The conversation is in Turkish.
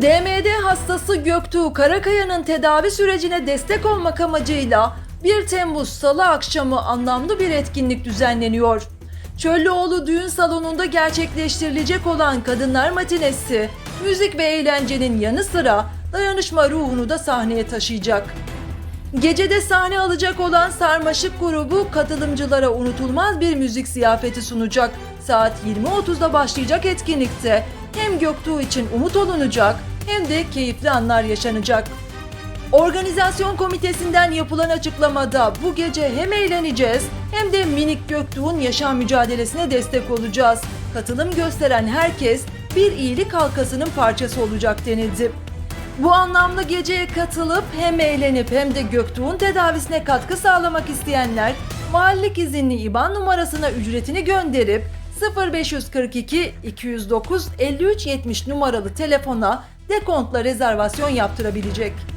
DMD hastası Göktuğ Karakaya'nın tedavi sürecine destek olmak amacıyla 1 Temmuz Salı akşamı anlamlı bir etkinlik düzenleniyor. Çöllüoğlu Düğün Salonu'nda gerçekleştirilecek olan Kadınlar Matinesi, müzik ve eğlencenin yanı sıra dayanışma ruhunu da sahneye taşıyacak. Gecede sahne alacak olan Sarmaşık grubu katılımcılara unutulmaz bir müzik ziyafeti sunacak. Saat 20.30'da başlayacak etkinlikte hem Göktuğ için umut olunacak hem de keyifli anlar yaşanacak. Organizasyon komitesinden yapılan açıklamada bu gece hem eğleneceğiz hem de minik Göktuğ'un yaşam mücadelesine destek olacağız. Katılım gösteren herkes bir iyilik halkasının parçası olacak denildi. Bu anlamlı geceye katılıp hem eğlenip hem de Göktuğ'un tedavisine katkı sağlamak isteyenler mahallelik izinli IBAN numarasına ücretini gönderip 0542 209 53 70 numaralı telefona dekontla rezervasyon yaptırabilecek.